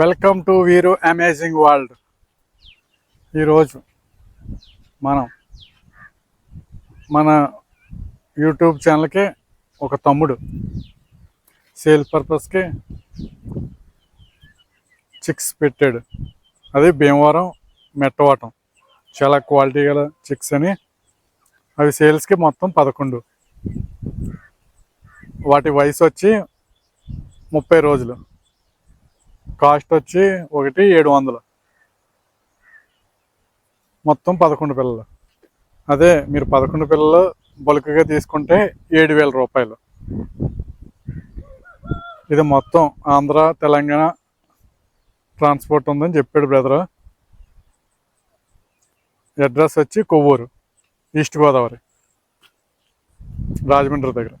Welcome to Veeru amazing world ఈరోజు మనం మన యూట్యూబ్ ఛానల్కి ఒక తమ్ముడు సేల్ పర్పస్కి చిక్స్ పెట్టాడు. అది భీమవరం మెట్టవాటం. చాలా క్వాలిటీ గల చిక్స్ అని. అవి సేల్స్కి మొత్తం పదకొండు. వాటి వయసు వచ్చి ముప్పై రోజులు. కాస్ట్ వచ్చి ఒకటి ఏడు వందలు. మొత్తం పదకొండు పిల్లలు. అదే మీరు పదకొండు పిల్లలు బల్క్గా తీసుకుంటే ఏడు వేల రూపాయలు. ఇది మొత్తం ఆంధ్ర తెలంగాణ ట్రాన్స్పోర్ట్ ఉందని చెప్పాడు బ్రదర్. అడ్రస్ వచ్చి కొవ్వూరు ఈస్ట్ గోదావరి రాజమండ్రి దగ్గర.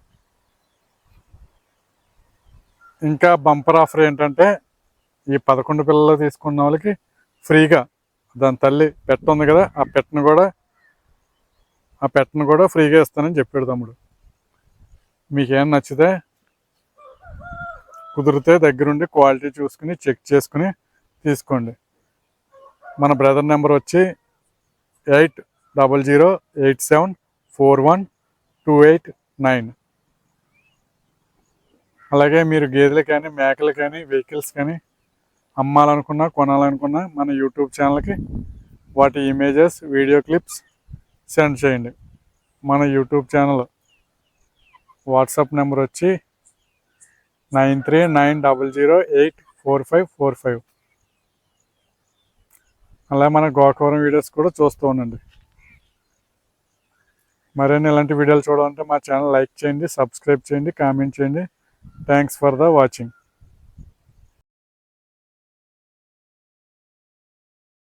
ఇంకా బంపర్ ఆఫర్ ఏంటంటే ఈ పదకొండు పిల్లలు తీసుకున్న వాళ్ళకి ఫ్రీగా దాని తల్లి పెట్ట ఉంది కదా ఆ పెట్టను కూడా ఆ పెట్టను కూడా ఫ్రీగా ఇస్తానని చెప్పాడు తమ్ముడు. మీకేం నచ్చితే కుదిరితే దగ్గరుండి క్వాలిటీ చూసుకుని చెక్ చేసుకుని తీసుకోండి. మన బ్రదర్ నెంబర్ వచ్చి eight double zero eight seven four one two eight nine. అలాగే మీరు గేదెలు కానీ మేకలు కానీ వెహికల్స్ కానీ అమ్మాలనుకున్నా కొనాలనుకున్నా మన యూట్యూబ్ ఛానల్కి వాటి ఇమేజెస్ వీడియో క్లిప్స్ సెండ్ చేయండి. మన యూట్యూబ్ ఛానల్ వాట్సాప్ నెంబర్ వచ్చి nine three nine double zero eight four five four five. అలాగే మన గోకవరం వీడియోస్ కూడా చూస్తూ ఉండండి. మరిన్ని ఇలాంటి వీడియోలు చూడాలంటే మా ఛానల్ లైక్ చేయండి సబ్స్క్రైబ్ చేయండి కామెంట్ చేయండి. Thanks for the watching